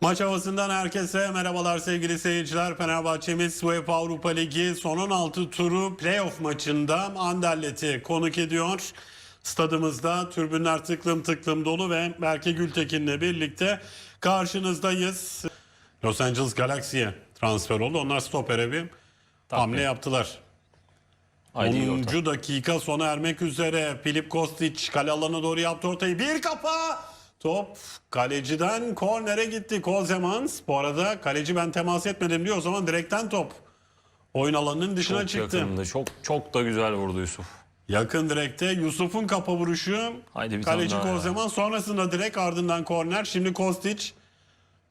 Maç havasından herkese merhabalar sevgili seyirciler. Fenerbahçe'miz UEFA Avrupa Ligi son 16 turu playoff maçında Anderlet'i konuk ediyor. Stadımızda türbünler tıklım tıklım dolu ve Berke Gültekin'le birlikte karşınızdayız. Los Angeles Galaxy'ye transfer oldu. Onlar stopere bir hamle yaptılar. Haydi iyi 10. orta. dakika sona ermek üzere. Filip Kostic kale alanına doğru yaptı ortayı. Bir kafa. Top kaleciden kornere gitti. Kozemans. Bu arada kaleci ben temas etmedim diyor. O zaman direkten top. Oyun alanının dışına Çok çıktı. yakındı. Çok çok da güzel vurdu Yusuf. Yakın direkte Yusuf'un kafa vuruşu. Haydi bir Kaleci. Kozemans sonrasında direkt ardından korner. Şimdi Kostic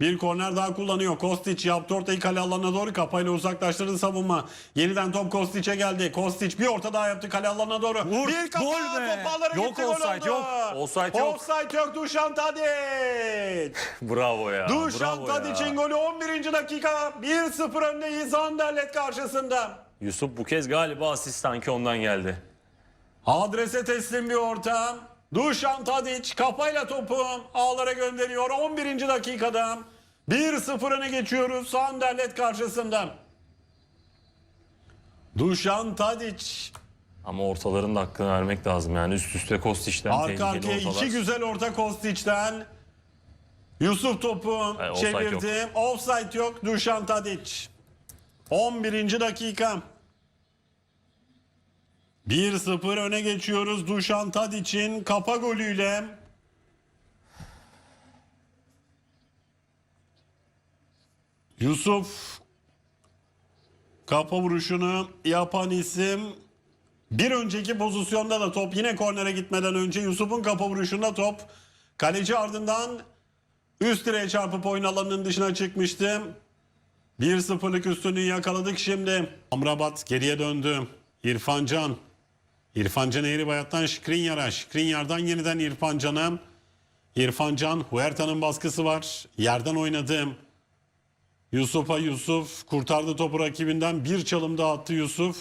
bir korner daha kullanıyor. Kostic yaptı ortayı kale alanına doğru kafayla uzaklaştırdı savunma. Yeniden top Kostic'e geldi. Kostic bir orta daha yaptı kale alanına doğru. Vur, bir kafa gol be. top ağlara Yok gitti gol offside, oldu. yok. Offside yok. Offside yok Dušan Tadić. Bravo ya. Dušan Tadić'in golü 11. dakika 1-0 öndeyiz Anderlet karşısında. Yusuf bu kez galiba asist sanki ondan geldi. Adrese teslim bir orta. Dušan Tadić kafayla topu ağlara gönderiyor. 11. dakikada 1-0 öne geçiyoruz Anderlet karşısında. Dušan Tadić Ama ortaların da hakkını vermek lazım yani üst üste Kostic'ten arka tehlikeli arkaya ortalar. iki güzel orta Kostic'ten. Yusuf topu E, offside çevirdi. Offside yok. Dušan Tadić. 11. dakika. 1-0 öne geçiyoruz Dušan Tadić'in kafa golüyle. Yusuf kafa vuruşunu yapan isim bir önceki pozisyonda da top yine kornere gitmeden önce Yusuf'un kafa vuruşunda top kaleci ardından üst direğe çarpıp oyun alanının dışına çıkmıştı. 1-0'lık üstünlüğü yakaladık şimdi. Amrabat geriye döndü. İrfan Can. İrfan Can Eğribayat'tan Şikrinyar'a. Şikrinyar'dan yeniden İrfan Can'a. İrfan Can, Huerta'nın baskısı var. Yerden oynadı. Yusuf'a Yusuf kurtardı topu rakibinden. Bir çalım daha attı Yusuf.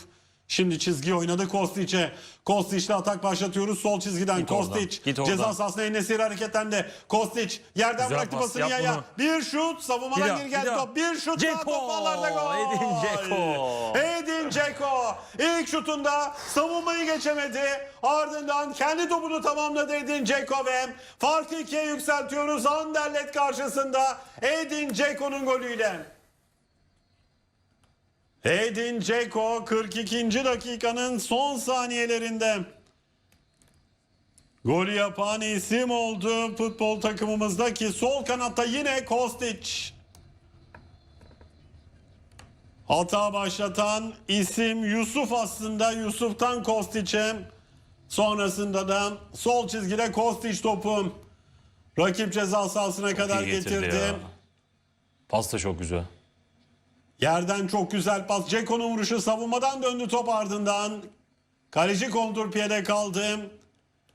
Şimdi çizgi oynadı Kostic'e. Kostic'le atak başlatıyoruz sol çizgiden. Git oradan, Kostic git oradan. ceza sahasına Enesiri hareketlendi. Kostic yerden Güzel bıraktı pas, basını yap yaya. Bir şut savunmadan Bir daha, geri bir geldi daha. top. Bir şut daha Dzeko, top ağlarda gol. Edin Dzeko. Edin Dzeko ilk şutunda savunmayı geçemedi. Ardından kendi topunu tamamladı Edin Dzeko ve farkı ikiye yükseltiyoruz Anderlet karşısında Edin Dzeko'nun golüyle. Edin Dzeko 42. dakikanın son saniyelerinde golü yapan isim oldu futbol takımımızdaki sol kanatta yine Kostic. Hata başlatan isim Yusuf aslında Yusuf'tan Kostic'e sonrasında da sol çizgide Kostic topu rakip ceza sahasına kadar getirdi getirdi. Pas da çok güzel. Yerden çok güzel pas. Ceko'nun vuruşu savunmadan döndü top ardından. Kaleci kontrpiyede kaldı.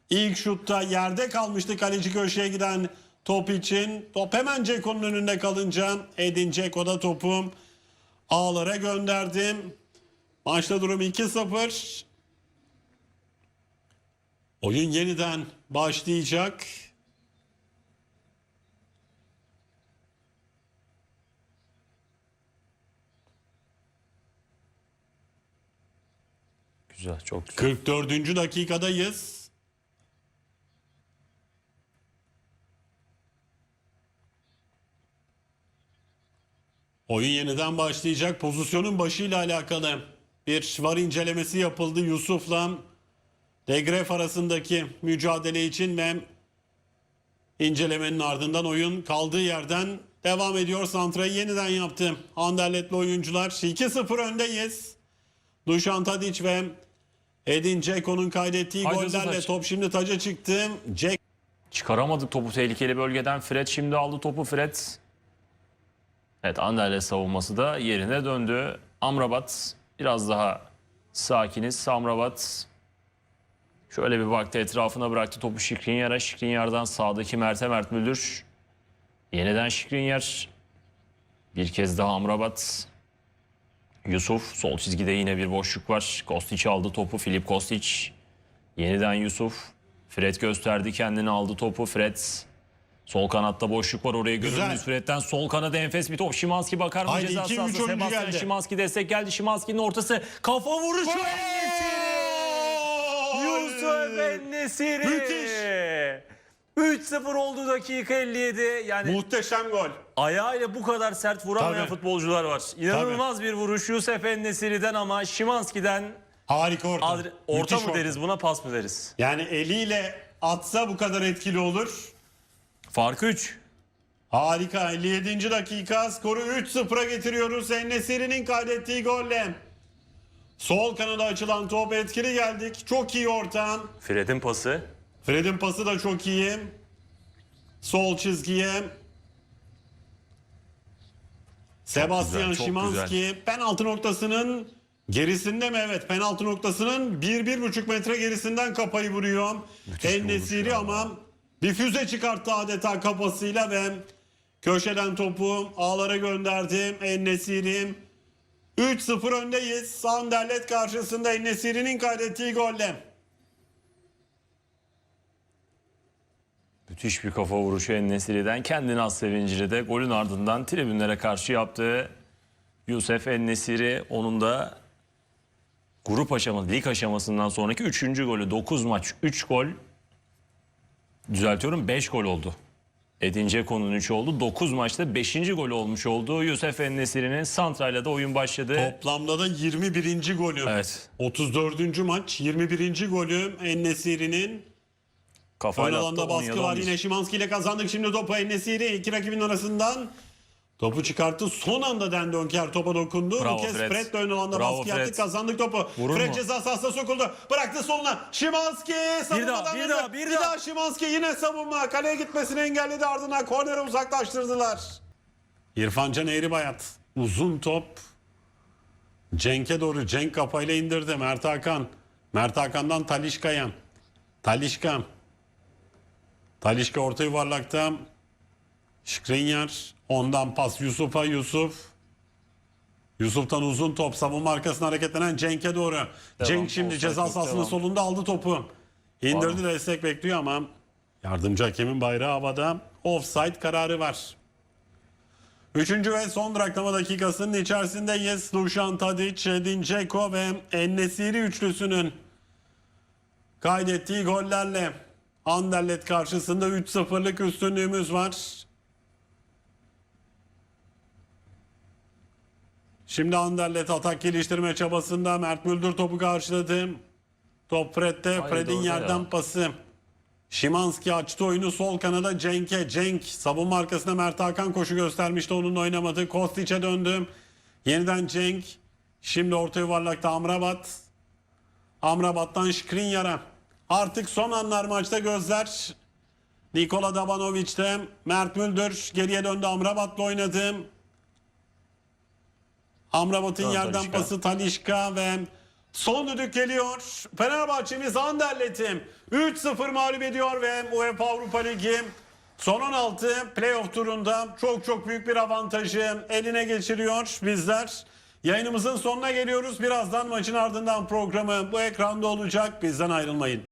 İlk şutta yerde kalmıştı kaleci köşeye giden top için. Top hemen Ceko'nun önünde kalınca Edin Ceko da topu ağlara gönderdi. Maçta durum 2-0. Oyun yeniden başlayacak. Güzel çok güzel. 44. dakikadayız. Oyun yeniden başlayacak. Pozisyonun başıyla alakalı bir var incelemesi yapıldı Yusuf'la Degref arasındaki mücadele için ve incelemenin ardından oyun kaldığı yerden devam ediyor. Santra'yı yeniden yaptı. Anderletli oyuncular 2-0 öndeyiz. Dušan Tadić ve Edin Dzeko'nun kaydettiği Haydi gollerle Taç. top şimdi taca çıktı. Dzeko Çıkaramadık topu tehlikeli bölgeden. Fred şimdi aldı topu Fred. Evet Anderle savunması da yerine döndü. Amrabat biraz daha sakiniz. Amrabat şöyle bir baktı etrafına bıraktı topu Şikrinyar'a. Şikrinyar'dan sağdaki Mert'e Mert Müldür. Yeniden Şikrinyar. Bir kez daha Amrabat. Yusuf sol çizgide yine bir boşluk var. Kostic aldı topu. Filip Kostic. Yeniden Yusuf. Fred gösterdi kendini aldı topu. Fred Sol kanatta boşluk var oraya görüldüğünüz Fred'den sol kanada enfes bir top. Şimanski bakar mı Haydi, ceza iki, üç oyuncu Sebastian geldi. Şimanski destek geldi. Şimanski'nin ortası kafa vuruşu. Yusuf Ennesiri. Müthiş. 3-0 oldu dakika 57. Yani Muhteşem gol. ayağıyla bu kadar sert vuramayan Tabii. futbolcular var. İnanılmaz bir vuruş Yusuf Ennesiri'den ama Şimanski'den Harika orta. Adre- orta Müthiş mı deriz buna pas mı deriz? Yani eliyle atsa bu kadar etkili olur. Farkı 3. Harika 57. dakika skoru 3-0'a getiriyoruz. Ennesiri'nin kaydettiği golle. Sol kanada açılan top etkili geldik. Çok iyi orta. Fred'in pası. Fred'in pası da çok iyi. Sol çizgiye. Sebastian güzel, çok Szymanski penaltı noktasının gerisinde mi? Evet penaltı noktasının 1-1,5 metre gerisinden kapayı vuruyor. Ennesiri ama bir füze çıkarttı adeta kafasıyla ve köşeden topu ağlara gönderdi. Ennesiri 3-0 öndeyiz. Sanderlet karşısında Ennesiri'nin kaydettiği golle. Müthiş bir kafa vuruşu Ennesiri'den. Kendini az sevinciyle de golün ardından tribünlere karşı yaptığı Yusuf Ennesiri onun da grup aşaması, lig aşamasından sonraki 3. golü 9 maç 3 gol düzeltiyorum 5 gol oldu. Edin Dzeko'nun 3 oldu. 9 maçta 5. golü olmuş oldu. Yusuf Ennesiri'nin santrayla da oyun başladı. Toplamda da 21. golü. Evet. 34. maç 21. golü Ennesiri'nin. Ön Kafayla attı, alanda baskı 17-11. var yine Şimanski ile kazandık şimdi topu Ennesiri iki rakibin arasından. Topu çıkarttı son anda Den Donker topa dokundu. Bravo Bu kez Fred. Fred de ön alanda Bravo baskı Fred. yaptık kazandık topu. Vurur Fred mu? ceza sahasına sokuldu. Bıraktı soluna. Şimanski savunmadan daha, bir daha, bir bir daha. daha Şimanski yine savunma. Kaleye gitmesini engelledi ardından kornere uzaklaştırdılar. İrfan Can Eğribayat. Uzun top. Cenk'e doğru. Cenk kafayla indirdi. Mert Hakan. Mert Hakan'dan Talişka'ya. Talişka. Talişka orta yuvarlakta. Skriniar. Ondan pas Yusuf'a. Yusuf. Yusuf'tan uzun top. Savunma arkasına hareketlenen Cenk'e doğru. Cenk şimdi ceza sahasının devam. solunda aldı topu. İndirdi destek bekliyor ama yardımcı hakemin bayrağı havada. Offside kararı var. Üçüncü ve son duraklama dakikasının içerisindeyiz. Dušan Tadić, Edin Dzeko ve Ennesiri üçlüsünün kaydettiği gollerle Anderlet karşısında 3-0'lık üstünlüğümüz var. Şimdi Anderlet atak geliştirme çabasında Mert Müldür topu karşıladı. Top Fred'de. Fred'in yerden ya. pası. Şimanski açtı oyunu sol kanada Cenk'e. Cenk savunma arkasına Mert Hakan koşu göstermişti onun oynamadı. Kostic'e döndü. Yeniden Cenk. Şimdi orta yuvarlakta Amrabat. Amrabat'tan Skriniar'a. Artık son anlar maçta gözler. Nikola Dabanovic'te. Mert Müldür geriye döndü Amrabat'la oynadı. Amrabat'ın Dön yerden pası Talişka ve son düdük geliyor. Fenerbahçe'miz Anderlet'i 3-0 mağlup ediyor ve UEFA Avrupa Ligi son 16 playoff turunda çok çok büyük bir avantajı eline geçiriyor bizler. Yayınımızın sonuna geliyoruz. Birazdan maçın ardından programı bu ekranda olacak. Bizden ayrılmayın.